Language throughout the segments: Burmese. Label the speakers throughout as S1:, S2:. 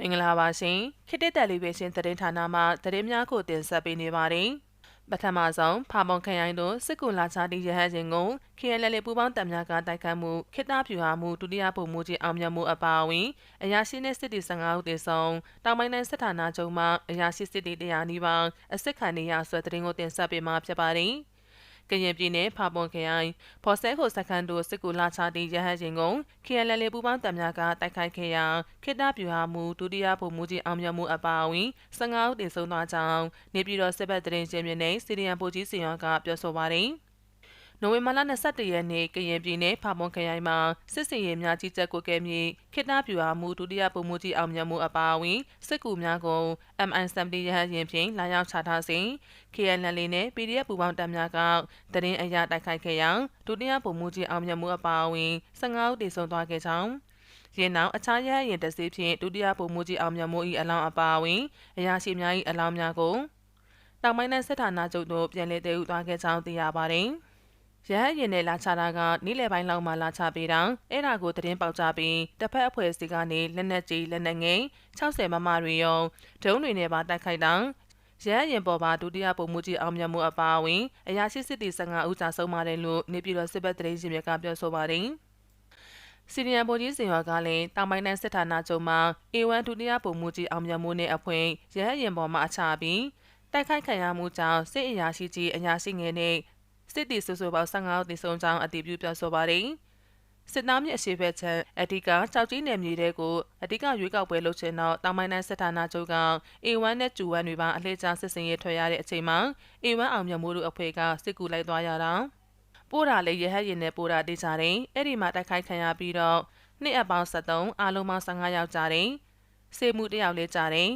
S1: မင်္ဂလာပါရှင်ခေတ်တက်တယ်လီဗေရှင်းသတင်းဌာနမှသတင်းများကိုတင်ဆက်ပေးနေပါတယ်ပထမဆုံးဖာမွန်ခရိုင်တို့စစ်ကူလာချတီရဟန်းရှင်ကို KNL ပူပေါင်းတပ်များကတိုက်ခတ်မှုခေတ္တပြူဟာမှုဒုတိယပုံမှုကြီးအောင်မြတ်မှုအပါအဝင်အရာရှိနဲ့စစ်တီ15ဦးတည်ဆုံတောင်ပိုင်းတိုင်းစစ်ဌာနချုပ်မှအရာရှိစစ်တီတရားနီးပါးအစစ်ခံနေရဆွဲသတင်းကိုတင်ဆက်ပေးမှာဖြစ်ပါတယ်။ ကရင်ပြည်နယ်ဖာပွန်ခရိုင်ဖော်ဆဲဟိုစခန်တို့စစ်ကူလာချတီရဟန်းရှင်ကို KNL ပူပေါင်းတပ်များကတိုက်ခိုက်ခဲ့ရာခေတ္တပြူဟာမှုဒုတိယဗိုလ်မှူးကြီးအောင်မြတ်မှုအပါအဝင်15ဦးတင်ဆုံးသွားကြောင်းနေပြည်တော်စစ်ဘက်တရင်ရှင်မြင်းနဲ့စီရီယံဗိုလ်ကြီးစီယောကပြောဆိုပါတယ်။ နိုဝင်ဘာလ22ရက်နေ့ကရင်ပြည်နယ်ဖာမွန်ခရိုင်မှာစစ်စင်ရေးများကြီးကြပ်ကိုကဲမြေခေတ္တပြူဟာမှုဒုတိယပုံမှုကြီးအောင်မြတ်မှုအပါအဝင်စစ်ကူများကို MI70 ရဟန်းရင်ဖြင့်လာရောက်ချထားစဉ် KNL နဲ့ PDF ပူပေါင်းတပ်များကတရင်အရာတိုက်ခိုက်ခဲ့ရာဒုတိယပုံမှုကြီးအောင်မြတ်မှုအပါအဝင်15ဦးတည်ဆုံသွားခဲ့ကြောင်းရင်းနောက်အခြားရဟရင်တစေးဖြင့်ဒုတိယပုံမှုကြီးအောင်မြတ်မှု၏အလောင်းအပါအဝင်အရာရှိများ၏အလောင်းများကိုတောင်ပိုင်းနယ်စစ်ဌာနချုပ်တို့ပြန်လည်တည်ယူသွားခဲ့ကြောင်းသိရပါတယ်။ ရဟရင်နဲ့လာချတာကနေ့လယ်ပိုင်းလောက်မှလာချပေးတာအဲ့ဒါကိုသတင်းပေါက်ကြပြီးတစ်ဖက်အဖွဲ့အစည်းကနေလက်နက်ကြီးလက်နက်ငယ်60မမတွေရောဒုံးတွေနဲ့ပါတိုက်ခိုက်တာရဟရင်ပေါ်ပါဒုတိယပုံမှုကြီးအောင်မြတ်မှုအပါအဝင်အရာရှိစစ်တီ15ဦးကြာဆုံးပါတယ်လို့နေပြည်တော်စစ်ဘက်တရင်ရှင်မြကပြောဆိုပါတယ်စီနီယံဗိုလ်ကြီးစင်ရွာကလည်းတောင်ပိုင်းတိုင်းစစ်ဌာနချုပ်မှာ A1 ဒုတိယပုံမှုကြီးအောင်မြတ်မှုနဲ့အဖွဲ့ရဟရင်ပေါ်မှာအခြားပြီးတိုက်ခိုက်ခံရမှုကြောင့်စစ်အရာရှိကြီးအရာရှိငယ်နဲ့ စစ်တီစုစုပေါင်း15ဦးသေဆုံးကြောင်းအတည်ပြုပြောဆိုပါတယ်။စစ်သားမြစ်အရှိဘက်ချက်အဓိကကြောက်ကြီးနယ်မြေတွေကိုအဓိကရွေးကောက်ပွဲလုပ်ချင်တော့တောင်ပိုင်းတိုင်းစစ်ဌာနချုပ်က A1 နဲ့2-1တွေပါအလှည့်ကျစစ်စင်ရေးထွက်ရတဲ့အချိန်မှာ A1 အောင်မြတ်မိုးတို့အဖွဲ့ကစစ်ကူလိုက်သွားရတာပို့တာလေရဟတ်ရင်နဲ့ပို့တာတေးကြတယ်အဲ့ဒီမှာတိုက်ခိုက်ခံရပြီးတော့နှစ်အပေါင်း73အားလုံးပေါင်း15ယောက်ကြတယ်စေမှုတယောက်လေးကြတယ်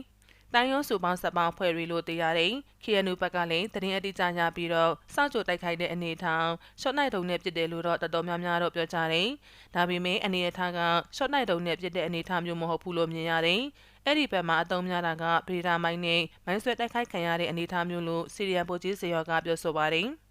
S1: တိုင်းရုံးစုပေါင်းဆက်ပေါင်းဖွဲ့ရီလို့သိရတယ်။ KNU ဘက်ကလည်းတရင်အတိအကျရပြီးတော့စောင့်ကြိုတိုက်ခိုက်တဲ့အနေထားရှော့နိုင်တုံနဲ့ပြစ်တယ်လို့တော့တော်တော်များများတော့ပြောကြတယ်။ဒါပေမဲ့အနေအထားကရှော့နိုင်တုံနဲ့ပြစ်တဲ့အနေထားမျိုးမဟုတ်ဘူးလို့မြင်ရတယ်။အဲ့ဒီဘက်မှာအတုံးများတာကဗေဒာမိုင်းနဲ့မိုင်းဆွဲတိုက်ခိုက်ခံရတဲ့အနေထားမျိုးလို့စီရီယံပိုကြီးစေရောကပြောဆိုပါတယ်။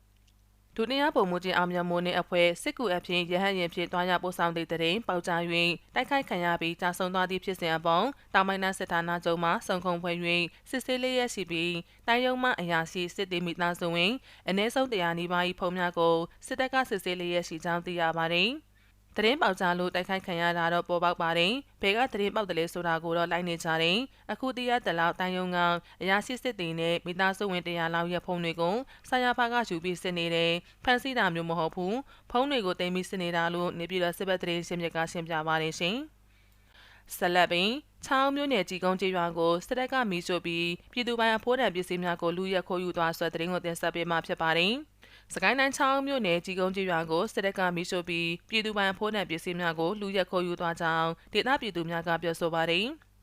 S1: ဒုတိယပုံမှုချင်းအောင်မြတ်မိုးနှင့်အဖွဲ့စစ်ကူအဖြစ်ရဟန်းရင်ဖြင့်တွားရပို့ဆောင်သည့်တရင်ပေါကြ၍တိုက်ခိုက်ခံရပြီးကြာဆုံးသွားသည့်ဖြစ်စဉ်အပေါ်တောင်ပိုင်းနာစစ်ဌာနချုပ်မှစုံခုံဖွဲ့၍စစ်ဆေးလေးရရှိပြီးတိုင်းရုံးမှအရာရှိစစ်တေမိသားစုဝင်အ ਨੇ ဆုံးတရားနီးပါး၏ဖုံးများကိုစစ်တပ်ကစစ်ဆေးလေးရရှိကြောင်းသိရပါသည်။ သတင်းပေါက်ကြားလို့တိုက်ခိုက်ခံရတာတော့ပေါ်ပေါက်ပါတယ်။ဘယ်ကသတင်းပေါက်တယ်လဲဆိုတာကိုတော့လိုက်နေကြတယ်။အခုတရတလောက်တိုင်ယုံကအရာရှိစစ်တင်နဲ့မိသားစုဝင်တရားလောက်ရဲ့ဖုန်းတွေကိုဆရာဖာကယူပြီးစစ်နေတယ်။ဖန်ဆီးတာမျိုးမဟုတ်ဘူး။ဖုန်းတွေကိုတင်ပြီးစစ်နေတာလို့နေပြည်တော်စစ်ဘက်သတင်းရှင်းပြကရှင်းပြပါတယ်ရှင်။ဆက်လက်ပြီးချောင်းမျိုးနယ်ကြီးကုန်းကျေးရွာကိုစစ်တပ်ကမီးရှို့ပြီးပြည်သူပိုင်းအဖိုးတံပစ္စည်းများကိုလူရက်ခိုးယူသွားဆွဲတဲ့တင်ကိုတင်ဆက်ပေးမှာဖြစ်ပါတယ်။ စကိုင်းတိုင်းချောင်းမြို့နယ်ကြီးကုန်းကြီးရွာကိုစစ်တပ်ကမီးရှို့ပြီးပြည်သူပိုင်ဖိုးနှံပစ္စည်းများကိုလူရက်ခေါ်ယူသွားကြောင်းဒေသပြည်သူများကပြောဆိုပါတယ်။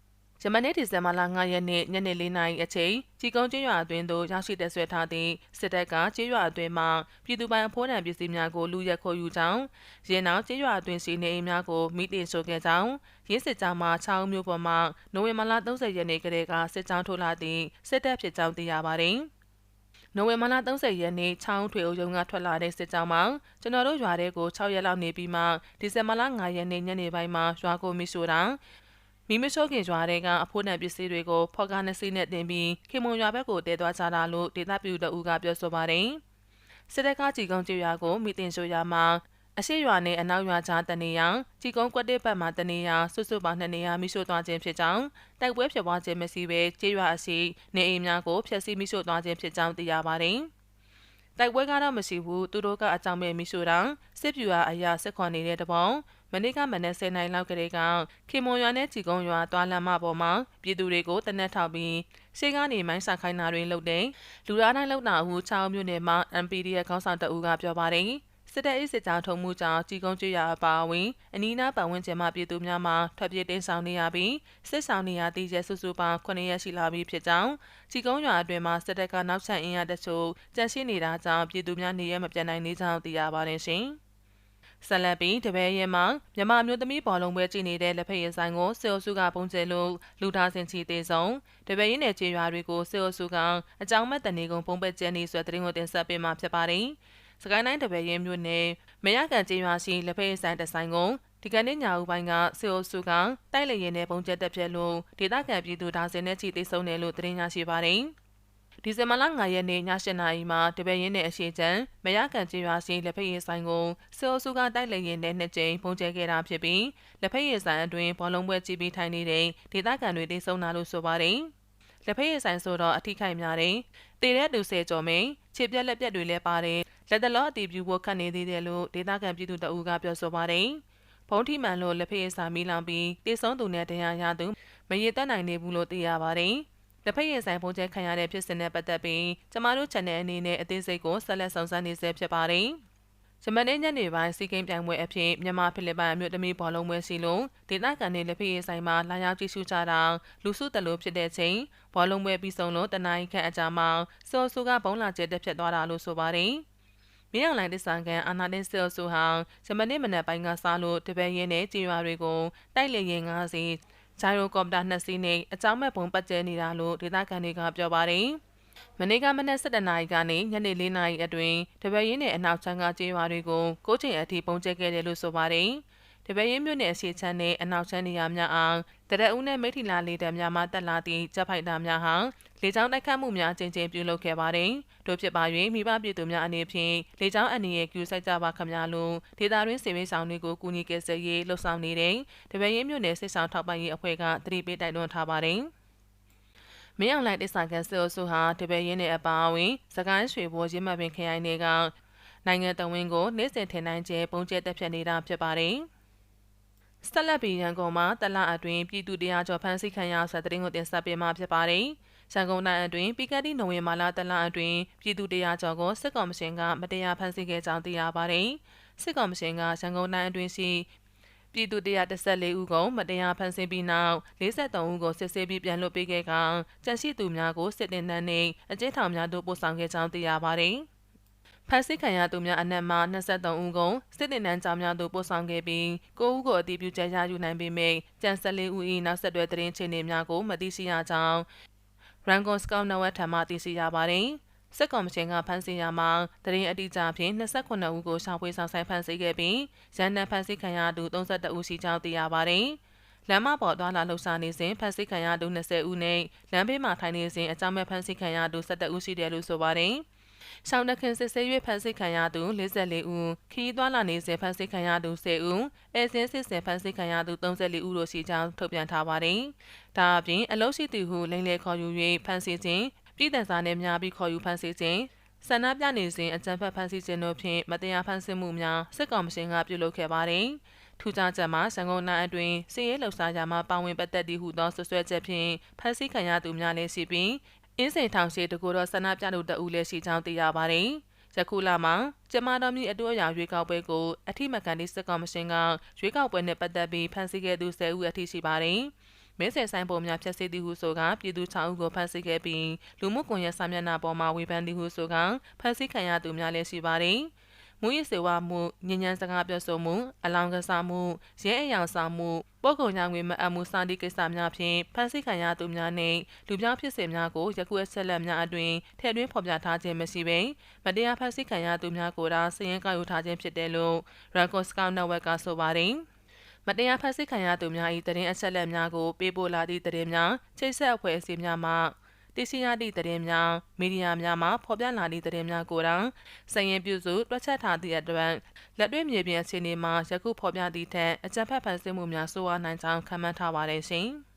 S1: ဂျမနီဒီဇင်ဘာလ9ရက်နေ့ညနေ4နာရီအချိန်ကြီးကုန်းကျေးရွာအတွင်းသို့ရောက်ရှိတဲ့ဆွဲထားသည့်စစ်တပ်ကကျေးရွာအတွင်းမှပြည်သူပိုင်အဖိုးတံပစ္စည်းများကိုလူရက်ခေါ်ယူကြောင်းရင်းနောက်ကျေးရွာအတွင်းရှိနေအိမ်များကိုမိတင်ဆိုခဲ့ကြောင်းရင်းစစ်ကြောင်းမှ6မျိုးပေါ်မှနိုဝင်ဘာလ30ရက်နေ့ကတည်းကစစ်ကြောင်းထိုးလာသည့်စစ်တပ်ဖြစ်ကြောင်းသိရပါတယ်။ နိုဝင်ဘာလ30ရက်နေ့ချောင်းထွေအုပ်ရုံးကထွက်လာတဲ့စစ်ကြောင်းမှာကျွန်တော်တို့ရွာထဲကို6ရက်လောက်နေပြီးမှဒီဇင်ဘာလ9ရက်နေ့ညနေပိုင်းမှာရွာကိုမိရှို့တာမိမချိုးခင်ရွာတွေကအဖိုးတန်ပစ္စည်းတွေကိုဖော်ကားနှစီးနဲ့တင်ပြီးခင်မွန်ရွာဘက်ကိုတည်သွားကြတာလို့ဒေသပြည်သူတို့ကပြောဆိုပါတယ်စစ်တပ်ကကြီးကုန်းကျေးရွာကိုမိတင်ရှို့ရမှာ အရှိရွာနဲ့အနောက်ရွာကြားတနေရန်ကြီးကုန်းကွက်တစ်ဘက်မှတနေရဆွဆွပေါင်းနှစ်နေရမိရှို့သွားခြင်းဖြစ်ကြောင်းတိုက်ပွဲဖြစ်ပွားခြင်းမရှိဘဲကျေးရွာအရှိနေအိမ်များကိုဖျက်ဆီးမိရှို့သွားခြင်းဖြစ်ကြောင်းသိရပါတယ်။တိုက်ပွဲကတော့မရှိဘူးသူတို့ကအကြောင်းမဲ့မိရှို့တာစစ်ပြူအားအရာစစ်ခွန်နေတဲ့တပေါင်းမနေ့ကမနေ့10နိုင်လောက်ကလေးကခင်မွန်ရွာနဲ့ကြည်ကုန်းရွာတွာလမ်းမပေါ်မှာပြည်သူတွေကိုတနက်ထောက်ပြီးရှေ့ကနေမိုင်းဆခိုင်းတာတွေလုပ်တဲ့လူသားတိုင်းလောက်တာဟု6မြို့နယ်မှာ MPD ရဲ့ခေါင်းဆောင်တအူးကပြောပါတယ်။ စစ်တပ်၏စစ်ကြောင်းထုံမှုကြောင့်ကြီးကုန်းကျွရအပါအဝင်အနီးနားပတ်ဝန်းကျင်မှပြည်သူများမှထွက်ပြေးတင်းဆောင်နေရပြီးစစ်ဆောင်နေရသည့်ရဲစုစုပေါင်း9ရက်ရှိလာပြီဖြစ်ကြောင်းကြီးကုန်းရွာအတွင်းမှာစစ်တပ်ကနောက်ဆက်အင်အားတချို့ကြန့်ရှိနေတာကြောင့်ပြည်သူများနေရမပြန်နိုင်သေးကြောင်းသိရပါတယ်ရှင်။ဆလပီတပည့်ရဲမှာမြမမျိုးသမီးဘောလုံးပွဲကြည့်နေတဲ့လက်ဖက်ရည်ဆိုင်ကိုစေအိုစုကပုံကျဲလို့လူသားစင်ချီသေးဆုံးတပည့်ရင်းနယ်ခြေရွာတွေကိုစေအိုစုကအကြောင်းမဲ့တနေကုန်ပုံပဲကျဲနေဆိုတဲ့တင်ကိုတင်ဆက်ပေးမှာဖြစ်ပါတယ်။ စကိုင်းတိုင်းတပည့်ရင်မြို့နယ်မရကန်ကျေးရွာရှိလက်ဖက်ဆိုင်တဆိုင်ကိုဒီကနေ့ညဦးပိုင်းကစေအိုစုကတိုက်လေရင်နဲ့ပုံကျက်တက်ပြက်လို့ဒေသခံပြည်သူဒါဇင်နဲ့ချီသိဆုံးတယ်လို့သတင်းရရှိပါတယ်။ဒီဇင်ဘာလ9ရက်နေ့ည7:00နာရီမှာတပည့်ရင်းနဲ့အရှိချံမရကန်ကျေးရွာရှိလက်ဖက်ရည်ဆိုင်ကိုစေအိုစုကတိုက်လေရင်နဲ့နှစ်ကြိမ်ပုံကျဲခဲ့တာဖြစ်ပြီးလက်ဖက်ရည်ဆိုင်အတွင်းဘောလုံးပွဲကြည့်ပြီးထိုင်နေတဲ့ဒေသခံတွေသိဆုံးတာလို့ဆိုပါတယ်။ လက်ဖက်ရည်ဆိုင်ဆိုတော့အထိခိုက်များတယ်။တည်တဲ့သူဆယ်ကျော်မင်းခြေပြက်လက်ပြက်တွေလည်းပါတယ်။လက်တလောအတီးပြူဖို့ခတ်နေသေးတယ်လို့ဒေသခံပြည်သူတအူးကပြောဆိုပါတယ်။ဖုံးထိမှန်လို့လက်ဖက်ရည်စာမီးလောင်ပြီးတေဆုံးသူနဲ့တရားရသူမရေတက်နိုင်နေဘူးလို့သိရပါတယ်။လက်ဖက်ရည်ဆိုင်ပုံကျဲခံရတဲ့ဖြစ်စဉ်နဲ့ပတ်သက်ပြီးကျမတို့ channel အနေနဲ့အသေးစိတ်ကိုဆက်လက်ဆောင်စမ်းနေဆဲဖြစ်ပါတယ်။ ဂျမန်ညနေပိုင်းစီကိန်းပြိုင်ပွဲအဖြစ်မြန်မာဖိလစ်ပိုင်အမျိုးသမီးဘောလုံးပွဲစီလုံးဒေသခံတွေလက်ဖက်ရည်ဆိုင်မှာလာရောက်ကြည့်ရှုကြတာလူစုတလို့ဖြစ်တဲ့ချိန်ဘောလုံးပွဲပြီးဆုံးလို့တနင်္ဂနွေခန့်အကြာမှာစောဆူကဘုံလာကျဲတက်ဖြစ်သွားတာလို့ဆိုပါတယ်။မင်းအောင်လိုင်းတစ္ဆာကန်အာနာဒင်းဆဲဆူဟောင်းဇမနစ်မနက်ပိုင်းကစားလို့တပည့်ရင်းနဲ့ကြေးရွာတွေကိုတိုက်လေရင်၅စီးဂျိုင်ရိုကော်ပတာ2စီးနဲ့အကြောင်းမဲ့ပုံပတ်ကျဲနေတာလို့ဒေသခံတွေကပြောပါတယ် မနေ့ကမနက်7:00နာရီကနေညနေ4:00နာရီအတွင်းတပည့်ရင်းနဲ့အနောက်ချမ်းကကြေးရွာတွေကိုကိုးချိန်အထိပုံကျဲခဲ့တယ်လို့ဆိုပါတယ်။တပည့်ရင်းမြို့နယ်အစီချမ်းနဲ့အနောက်ချမ်းနေရာများအောင်တရက်ဦးနဲ့မိထီလာလေတံများမှတက်လာသည့်ဂျက်ဖိုက်တာများဟာလေကြောင်းတိုက်ခတ်မှုများကျင်းကျင်းပြုလုပ်ခဲ့ပါတယ်။တို့ဖြစ်ပါ၍မိဘပြည်သူများအနေဖြင့်လေကြောင်းအနေရဲ့ကျူဆိုင်ကြပါခမများလို့ဒေတာရင်းစီမင်းဆောင်တွေကိုကူညီကယ်ဆယ်ရေးလှုပ်ဆောင်နေတဲ့တပည့်ရင်းမြို့နယ်စစ်ဆောင်ထောက်ပံ့ရေးအဖွဲ့ကတတိပေးတိုက်တွန်းထားပါတယ်။ မင်းအောင်လိုက်တစ္ဆာကန်ဆဲအဆုဟာတပည့်ရင်းနဲ့အပါအဝင်စကိုင်းရွှေဘောရင်းမပင်ခရိုင်တွေကနိုင်ငံတော်ဝင်ကိုနေ့စဉ်ထင်နိုင်ကျဲပုံကျဲတက်ဖြတ်နေတာဖြစ်ပါတယ်။ဆက်လက်ပြီးရန်ကုန်မှာတလအတွင်းပြည်သူတရားကျော်ဖမ်းဆီးခံရဆက်တဲ့ကိုတင်ဆက်ပေးမှာဖြစ်ပါတယ်။ရန်ကုန်တိုင်းအတွင်းပြီးခဲ့သည့်နိုဝင်ဘာလတလအတွင်းပြည်သူတရားကျော်ကိုစစ်ကောင်မရှင်ကမတရားဖမ်းဆီးခဲ့ကြောင်းသိရပါတယ်။စစ်ကောင်မရှင်ကရန်ကုန်တိုင်းအတွင်းရှိ ပြည်သူ114ဦးကိုမတရားဖမ်းဆီးပြီးနောက်43ဦးကိုစစ်ဆေးပြီးပြန်လွှတ်ပေးခဲ့ကကြန့်ရှိသူများကိုစစ်တင်နှန်းနှင့်အကျဉ်းထောင်များသို့ပို့ဆောင်ခဲ့ကြောင်းသိရပါတယ်။ဖမ်းဆီးခံရသူများအနက်မှ23ဦးကိုစစ်တင်တန်းကြောင်းများသို့ပို့ဆောင်ခဲ့ပြီး9ဦးကိုအတည်ပြုကြေညာယူနိုင်ပေမယ့်ကြံ14ဦး၏နောက်ဆက်တွဲသတင်းချေနေများကိုမသိရှိရကြောင်း Rangon Scout Network ထံမှသိရှိရပါတယ်။ စစ်ကောင်မရှင်ကဖမ်းဆီးရမှာတရင်အတိအကျဖြင့်29ဦးကိုရှာဖွေဆောင်ဆိုင်ဖမ်းဆီးခဲ့ပြီးရန်နံဖမ်းဆီးခံရသူ32ဦးရှိကြောင်းသိရပါတယ်။လမ်းမပေါ်သွားလာလှုပ်ရှားနေစဉ်ဖမ်းဆီးခံရသူ20ဦးနဲ့လမ်းဘေးမှာထိုင်နေစဉ်အကြောင်းမဲ့ဖမ်းဆီးခံရသူ17ဦးရှိတယ်လို့ဆိုပါတယ်။ရှောင်းနှခင်စစ်ဆေး၍ဖမ်းဆီးခံရသူ44ဦးခရီးသွားလာနေစဉ်ဖမ်းဆီးခံရသူ10ဦးအဲစင်းစစ်စင်ဖမ်းဆီးခံရသူ34ဦးတို့ရှိကြောင်းထုတ်ပြန်ထားပါတယ်။ဒါအပြင်အလုရှိသူဟုလိမ့်လေခေါ်ယူ၍ဖမ်းဆီးခြင်း ပြည်ထောင်စာနဲ့များပြီးခေါ်ယူဖမ်းဆီးခြင်းဆန္ဒပြနေစဉ်အကြံဖက်ဖမ်းဆီးခြင်းတို့ဖြင့်မတရားဖမ်းဆီးမှုများစစ်ကောင်မရှင်ကပြုလုပ်ခဲ့ပါတယ်။ထူးခြားချက်မှာစံကုန်နာအတွင်းစီရဲလှုပ်ရှားကြမှာပါဝင်ပတ်သက်သည့်ဟုသောဆွဆွဲချက်ဖြင့်ဖမ်းဆီးခံရသူများလည်းရှိပြီးအင်းစိန်ထောင်ရှိတကူတော့ဆန္ဒပြသူတအူးလည်းရှိကြောင်းသိရပါတယ်။ယခုလမှာကျမတော်မြင့်အတူအရာရွေးကောက်ပွဲကိုအထိမကန်ဒီစစ်ကောင်မရှင်ကရွေးကောက်ပွဲနဲ့ပတ်သက်ပြီးဖမ်းဆီးခဲ့သူ10ဦးအထိရှိပါတယ်။ မင်းဆယ်ဆိုင်ပုံများဖြတ်စီသည်ဟုဆိုကပြည်သူ6ဦးကိုဖမ်းဆီးခဲ့ပြီးလူမှုကွန်ရက်စာမျက်နှာပေါ်မှာဝေဖန်သည်ဟုဆိုကဖမ်းဆီးခံရသူများလည်းရှိပါတယ်။မူရစ်စေဝါမှုညဉ့်ညံစကားပြောဆိုမှုအလောင်းကစားမှုရဲအယောင်ဆောင်မှုပုဂ္ဂိုလ်ညာငွေမအပ်မှုစသည့်ကိစ္စများဖြင့်ဖန်ဆီးခံရသူများနှင့်လူပြောင်းဖြစ်စဉ်များကိုယခုအဆက်လက်များအတွင်ထည့်သွင်းဖော်ပြထားခြင်းမရှိပေမတရားဖန်ဆီးခံရသူများကိုသာစည်ရင်ကောက်ယူထားခြင်းဖြစ်တယ်လို့ Record Scout Network ကဆိုပါတယ် မတရားဖန်ဆီးခံရသူများ၏တရင်အချက်လက်များကိုပေးပို့လာသည့်တရင်များချိတ်ဆက်အဖွဲ့အစည်းများမှသိရှိရသည့်သတင်းများမီဒီယာများမှဖော်ပြလာသည့်သတင်းများကိုယ်တိုင်စည်ရင်ပြုစုတွက်ချက်ထားသည့်အတွက်လက်တွေ့မြေပြင်အခြေအနေမှာယခုဖော်ပြသည့်ထက်အကြံဖက်ဖန်ဆင်းမှုများဆိုးဝါးနိုင်ကြောင်းခန့်မှန်းထားပါတယ်ရှင်။